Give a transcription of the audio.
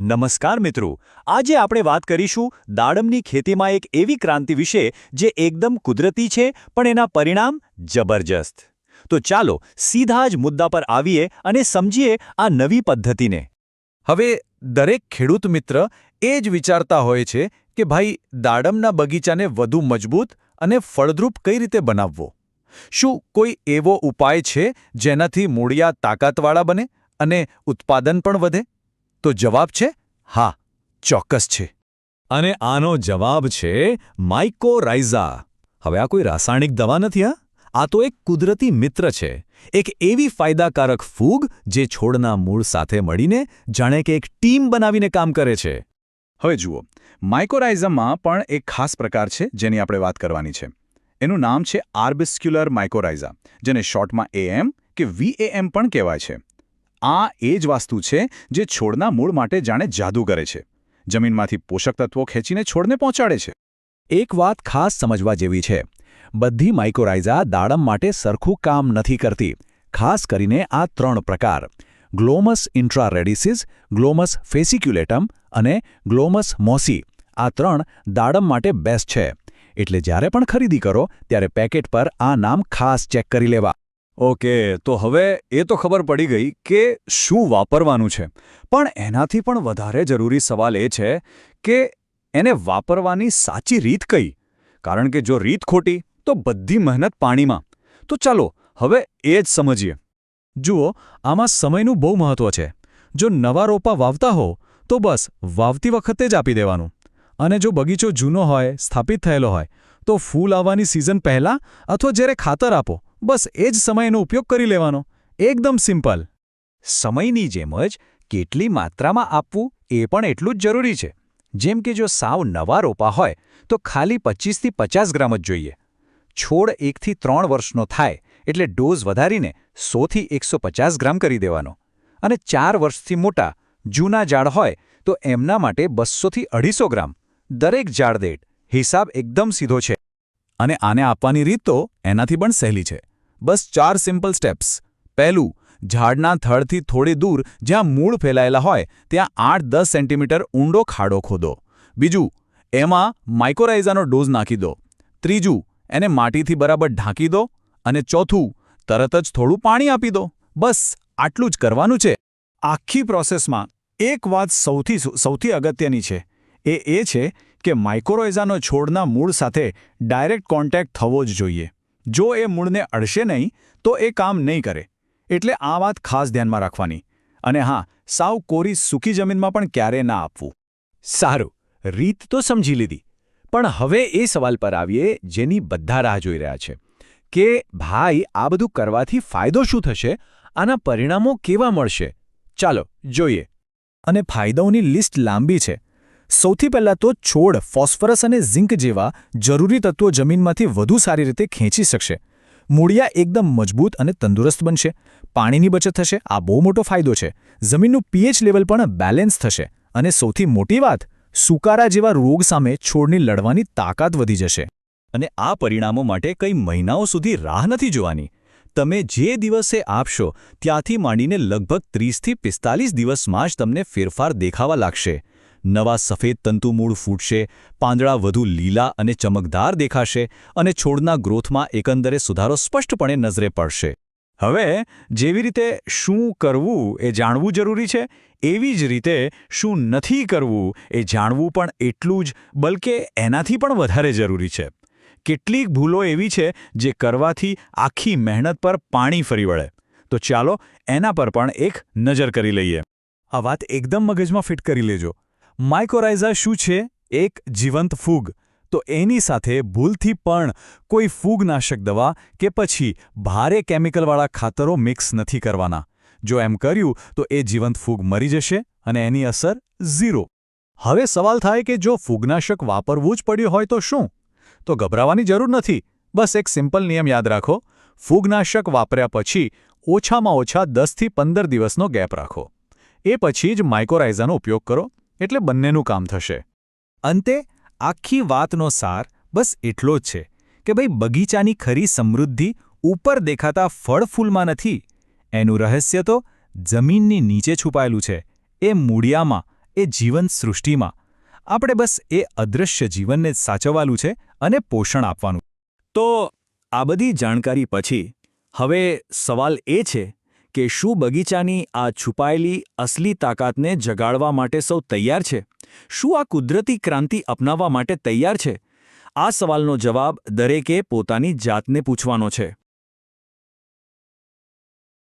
નમસ્કાર મિત્રો, આજે આપણે વાત કરીશું દાડમની ખેતીમાં એક એવી ક્રાંતિ વિશે જે એકદમ કુદરતી છે, પણ એના પરિણામ જબરજસ્ત. તો ચાલો સીધા જ મુદ્દા પર આવીએ અને સમજીએ આ નવી પદ્ધતિને. હવે દરેક ખેડૂત મિત્ર એ જ વિચારતા હોય છે કે ભાઈ, દાડમના બગીચાને વધુ મજબૂત અને ફળદ્રુપ કઈ રીતે બનાવવો? શું કોઈ એવો ઉપાય છે જેનાથી મૂળિયા તાકાતવાળા બને અને ઉત્પાદન પણ વધે? તો જવાબ છે હા ચોક્કસ છે. અને આનો જવાબ છે માઇકોરાઇઝા હવે આ કોઈ રાસાયણિક દવા નથી હા? આ તો એક કુદરતી મિત્ર છે. એક એવી ફાયદાકારક ફૂગ જે છોડના મૂળ સાથે મળીને જાણે કે એક ટીમ બનાવીને કામ કરે છે. હવે જુઓ માઇકોરાઇઝમમાં પણ એક ખાસ પ્રકાર છે જેની આપણે વાત કરવાની છે. એનું નામ છે આર્બિસ્ક્યુલર માઇકોરાઇઝા જેને શોર્ટમાં એએમ કે વીએએમ પણ કહેવાય છે. આ એ જ વાસ્તુ છે જે છોડના મૂળ માટે જાણે જાદુ કરે છે. જમીનમાંથી પોષક તત્વો ખેંચીને છોડને પહોંચાડે છે. એક વાત ખાસ સમજવા જેવી છે. બધી માઇકોરાઇઝા દાડમ માટે સરખું કામ નથી કરતી. ખાસ કરીને આ ત્રણ પ્રકાર. ગ્લોમસ ઇન્ટ્રારેડિસિસ, ગ્લોમસ ફેસિક્યુલેટમ અને ગ્લોમસ મોસી. આ ત્રણ દાડમ માટે બેસ્ટ છે. એટલે જ્યારે પણ ખરીદી કરો, ત્યારે પેકેટ પર આ નામ ખાસ ચેક કરી લેવા. ઓકે, તો હવે એ તો ખબર પડી ગઈ કે શું વાપરવાનું છે. પણ એનાથી પણ વધારે જરૂરી સવાલ એ છે કે એને વાપરવાની સાચી રીત કઈ? કારણ કે જો રીત ખોટી, તો બધી મહેનત પાણીમાં. તો ચાલો, હવે એ જ સમજીએ. જુઓ, આમાં સમયનું બહુ મહત્વ છે. જો નવા રોપા વાવતા હો, તો બસ વાવતી વખતે જ આપી દેવાનું. અને જો બગીચો જૂનો હોય, સ્થાપિત થયેલો હોય, તો ફૂલ આવવાની સિઝન પહેલાં અથવા જ્યારે ખાતર આપો. બસ એ જ સમયનો ઉપયોગ કરી લેવાનો. એકદમ સિમ્પલ. સમયની જેમ જ કેટલી માત્રામાં આપવું એ પણ એટલું જ જરૂરી છે. જેમ કે જો સાવ નવા રોપા હોય, તો ખાલી પચીસથી પચાસ ગ્રામ જ જોઈએ. છોડ એકથી ત્રણ વર્ષનો થાય, એટલે ડોઝ વધારીને સોથી એકસો પચાસ ગ્રામ કરી દેવાનો. અને ચાર વર્ષથી મોટા, જૂના ઝાડ હોય, તો એમના માટે બસોથી અઢીસો ગ્રામ. દરેક ઝાડ દીઠ, હિસાબ એકદમ સીધો છે. અને આને આપવાની રીત તો એનાથી પણ સહેલી છે. બસ ચાર સિમ્પલ સ્ટેપ્સ પહેલું, ઝાડના થડથી થોડી દૂર જ્યાં મૂળ ફેલાયેલા હોય, ત્યાં આઠ દસ સેન્ટીમીટર ઊંડો ખાડો ખોદો. બીજું, એમાં માઇકોરાઇઝાનો ડોઝ નાખી દો. ત્રીજું, એને માટીથી બરાબર ઢાંકી દો. અને ચોથું, તરત જ થોડું પાણી આપી દો. બસ, આટલું જ કરવાનું છે. આખી પ્રોસેસમાં એક વાત સૌથી સૌથી અગત્યની છે. એ એ છે કે માઇક્રોઇઝાનો છોડના મૂળ સાથે ડાયરેક્ટ કોન્ટેક્ટ થવો જ જોઈએ. જો એ મૂળને અડશે નહીં, તો એ કામ નહીં કરે. એટલે આ વાત ખાસ ધ્યાનમાં રાખવાની. અને હા, સાવ કોરી સૂકી જમીનમાં પણ ક્યારેય ના આપવું. સારું, રીત તો સમજી લીધી. પણ હવે એ સવાલ પર આવીએ, જેની બધા રાહ જોઈ રહ્યા છે. કે ભાઈ, આ બધું કરવાથી ફાયદો શું થશે? આના પરિણામો કેવા મળશે? ચાલો, જોઈએ. અને ફાયદાઓની લિસ્ટ લાંબી છે. સૌથી પહેલાં તો છોડ ફોસ્ફરસ અને ઝિંક જેવા જરૂરી તત્વો જમીનમાંથી વધુ સારી રીતે ખેંચી શકશે. મૂળિયા એકદમ મજબૂત અને તંદુરસ્ત બનશે. પાણીની બચત થશે. આ બહુ મોટો ફાયદો છે. જમીનનું પીએચ લેવલ પણ બેલેન્સ થશે. અને સૌથી મોટી વાત, સુકારા જેવા રોગ સામે છોડની લડવાની તાકાત વધી જશે. અને આ પરિણામો માટે કંઈ મહિનાઓ સુધી રાહ નથી જોવાની. તમે જે દિવસે આપશો, ત્યાંથી માંડીને લગભગ ત્રીસથી પિસ્તાલીસ દિવસમાં જ તમને ફેરફાર દેખાવા લાગશે. નવા સફેદ તંતુમૂળ ફૂટશે, પાંદડા વધુ લીલા અને ચમકદાર દેખાશે અને છોડના ગ્રોથમાં એકંદરે સુધારો સ્પષ્ટપણે નજરે પડશે. હવે, જેવી રીતે શું કરવું એ જાણવું જરૂરી છે, એવી જ રીતે શું નથી કરવું એ જાણવું પણ એટલું જ, બલકે એનાથી પણ વધારે જરૂરી છે. કેટલીક ભૂલો એવી છે જે કરવાથી આખી મહેનત પર પાણી ફરી વળે. તો ચાલો એના પર પણ એક નજર કરી લઈએ. આ વાત એકદમ મગજમાં ફિટ કરી લેજો. માઇકોરાઇઝા શું છે? એક જીવંત ફૂગ. તો એની સાથે ભૂલથી પણ કોઈ ફૂગનાશક દવા કે પછી ભારે કેમિકલવાળા ખાતરો મિક્સ નથી કરવાના. જો એમ કર્યું, તો એ જીવંત ફૂગ મરી જશે અને એની અસર ઝીરો. હવે સવાલ થાય કે જો ફૂગનાશક વાપરવું જ પડ્યું હોય તો શું? તો ગભરાવાની જરૂર નથી. બસ એક સિમ્પલ નિયમ યાદ રાખો. ફૂગનાશક વાપર્યા પછી ઓછામાં ઓછા દસથી પંદર દિવસનો ગેપ રાખો. એ પછી જ માઇકોરાઇઝાનો ઉપયોગ કરો. એટલે બંનેનું કામ થશે. અંતે, આખી વાતનો સાર બસ એટલો જ છે કે ભાઈ બગીચાની ખરી સમૃદ્ધિ ઉપર દેખાતા ફળ ફૂલમાં નથી. એનું રહસ્ય તો જમીનની નીચે છુપાયેલું છે, એ મૂળિયામાં, એ જીવન સૃષ્ટિમાં. આપણે બસ એ અદૃશ્ય જીવનને જ સાચવવાનું છે અને પોષણ આપવાનું. તો આ બધી જાણકારી પછી, હવે સવાલ એ છે કે શું બગીચાની આ છુપાયેલી અસલી તાકાતને જગાડવા માટે સૌ તૈયાર છે? શું આ કુદરતી ક્રાંતિ અપનાવવા માટે તૈયાર છે? આ સવાલનો જવાબ દરેકે પોતાની જાતને પૂછવાનો છે.